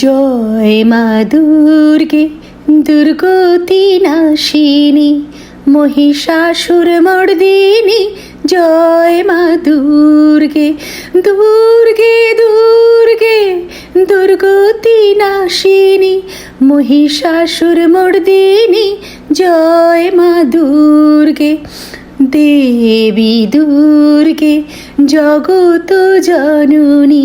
জয় মা দুর্গে, দুর্গতি নাশিনী, মহিষাসুর মর্দিনী, জয় মা দুর্গে দুর্গে দুর্গে, দুর্গতি নাশিনী, মহিষাসুর মর্দিনী, জয় মা দুর্গে, দেবী দুর্গে, জগত জননী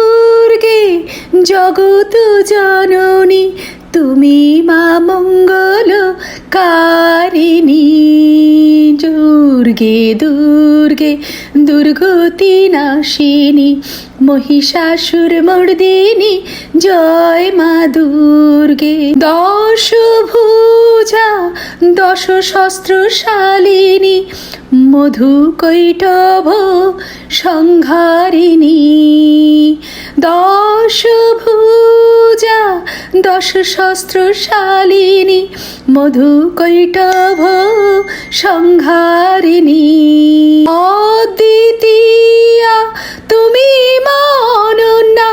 জগত জননী, তুমি মা মঙ্গল কারিণী। দুর্গে দুর্গে, দুর্গতি নাশিনী, মহিষাসুর মর্দিনী, জয় মা দুর্গে। দশ ভুজা দশ শস্ত্রশালিনী মধু কৈটভ সংহারিণী। দশ ভুজা, দশ শস্ত্রশালিনী, মধু কৈটভ সংহারিণী। অদ্বিতীয়া তুমি মা অনন্যা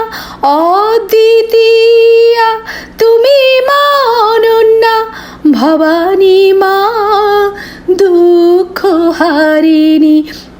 অদ্বিতীয়া তুমি মা অনন্যা ভবানী মা, দুঃখ হারিণী।